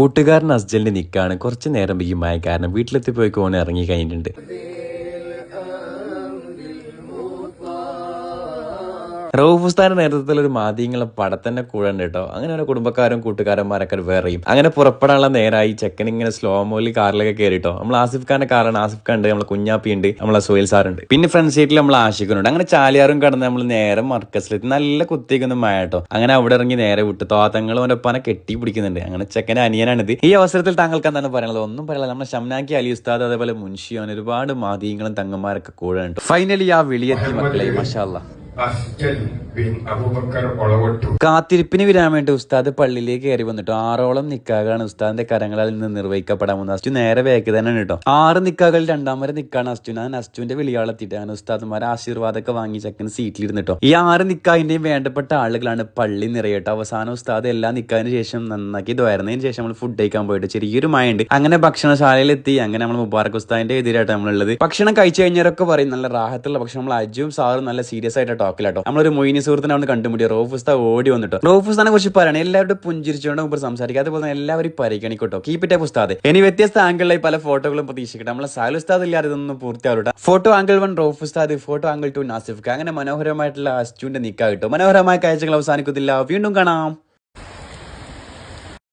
കൂട്ടുകാരൻ അസ്ജലിന്റെ നിക്കാണ് കുറച്ച് നേരം ബിഗിമായ കാരണം വീട്ടിലെത്തി പോയി കോണ് ഇറങ്ങി കഴിഞ്ഞിട്ടുണ്ട്. റൌഫുസ്ഥാന്റെ നേതൃത്വത്തിൽ ഒരു മാധ്യമങ്ങളെ പടത്തന്നെ കൂടണ്ട് കേട്ടോ. അങ്ങനെ ഒരു കുടുംബക്കാരും കൂട്ടുകാരന്മാരൊക്കെ വേറെയും. അങ്ങനെ പുറപ്പെടാനുള്ള നേരായി ചെക്കൻ ഇങ്ങനെ സ്ലോ മോലി കാറിലൊക്കെ കയറിട്ടോ നമ്മൾ ആസിഫ് ഖാന്റെ കാറാണ്. ആസിഫ് ഖാൻ ഉണ്ട് നമ്മളെ കുഞ്ഞാപ്പി ഉണ്ട് നമ്മളെ സോയിൽ സാറുണ്ട് പിന്നെ ഫ്രണ്ട് സീറ്റിൽ നമ്മൾ ആശിക്കുന്നുണ്ട് അങ്ങനെ ചാലിയാറും കടന്ന് നമ്മൾ നേരെ മർക്കസിലെത്തി. നല്ല കുത്തിക്കുന്ന മഴ കേട്ടോ. അങ്ങനെ അവിടെ ഇറങ്ങി നേരെ വിട്ടു. തോത്തങ്ങളും അവന്റെ പന കെട്ടി പിടിക്കുന്നുണ്ട്. അങ്ങനെ ചെക്കന്റെ അനിയനാണിത്. ഈ അവസരത്തിൽ താങ്കൾക്ക് എന്താണ് പറയാനുള്ളത്? ഒന്നും പറയാനില്ല. നമ്മുടെ ഷംനാക്കി അലി ഉസ്താദ് അതേപോലെ മുൻഷിയോൻ ഒരുപാട് മാധ്യമങ്ങളും തങ്ങന്മാരൊക്കെ കൂടെ ഉണ്ട് ഫൈനലി ആ വിളിയെത്തി മക്കളെ. മഷാല്ല കാത്തിരിപ്പിന് വിരാൻ വേണ്ടി ഉസ്താദ് പള്ളിയിലേക്ക് കയറി വന്നിട്ടോ. ആറോളം നിക്കാകളാണ് ഉസ്താദിന്റെ കരങ്ങളിൽ നിന്ന് നിർവഹിക്കപ്പെടാൻ പോകുന്നത്. അസ്റ്റു നേരെ വേക്ക് തന്നെയാണ് കേട്ടോ. ആറ് നിക്കാകൾ വരെ നിക്കാണ് അസ്റ്റു ഞാൻ അസ്റ്റുവിന്റെ വിളിയാളെത്തിയിട്ട് ഞാൻ ഉസ്താദുമാരെ ആശീർവാദമൊക്കെ വാങ്ങി ചക്കൻ സീറ്റിലിരുന്നിട്ടോ ഈ ആറ് നിക്കാഹിന്റെയും വേണ്ടപ്പെട്ട ആളുകളാണ് പള്ളി നിറയട്ടോ അവസാനം ഉസ്താദ് എല്ലാ നിക്കാതിന് ശേഷം നന്നാക്കി ദ്വാരുന്നതിന് ശേഷം നമ്മൾ ഫുഡ് കഴിക്കാൻ പോയിട്ട് ചെറിയൊരു മഴയുണ്ട്. അങ്ങനെ ഭക്ഷണശാലയിൽ എത്തി അങ്ങനെ നമ്മൾ മുബാറക് ഉസ്താദിന്റെ എതിരായിട്ട് നമ്മളുള്ളത്. ഭക്ഷണം കഴിച്ചു കഴിഞ്ഞവരൊക്കെ പറയും നല്ല റാഹത്തുള്ള ഭക്ഷണം. നമ്മൾ അജുവും സാറും നല്ല സീരിയസ് ആയിട്ട് ടോക്കിലാട്ടോ നമ്മളൊരു മൊയിനി സുഹൃത്തിനെ അവിടെ കണ്ടുമുട്ടി. റോഫുസ്ത ഓടി വന്നിട്ടോ. റോഫുസ്താനെ കുറിച്ച് പറയണം എല്ലാവരും പുഞ്ചിരിച്ചുകൊണ്ട് മുമ്പ് സംസാരിക്കുക. അതുപോലെ തന്നെ എല്ലാവരും പരിഗണിക്കട്ടോ. കീപ്പ് ഇറ്റ് ഉസ്താദ്. ഇനി വ്യത്യസ്ത ആംഗിളിലായി പല ഫോട്ടോകളും പ്രതീക്ഷിക്കട്ടെ. നമ്മളെ സാൽ ഉസ്താദ് ഇല്ലാതെ ഇതൊന്നും പൂർത്തിയാവട്ടെ ഫോട്ടോ ആംഗിൾ വൺ റോഫ് ഉസ്താദ്. ഫോട്ടോ ആംഗിൾ ടു നാസിഫ് അങ്ങനെ മനോഹരമായിട്ടുള്ള അസ്റ്റുവിന്റെ നിക്കാ കിട്ടും. മനോഹരമായ കാഴ്ചകൾ അവസാനിക്കത്തില്ല വീണ്ടും കാണാം.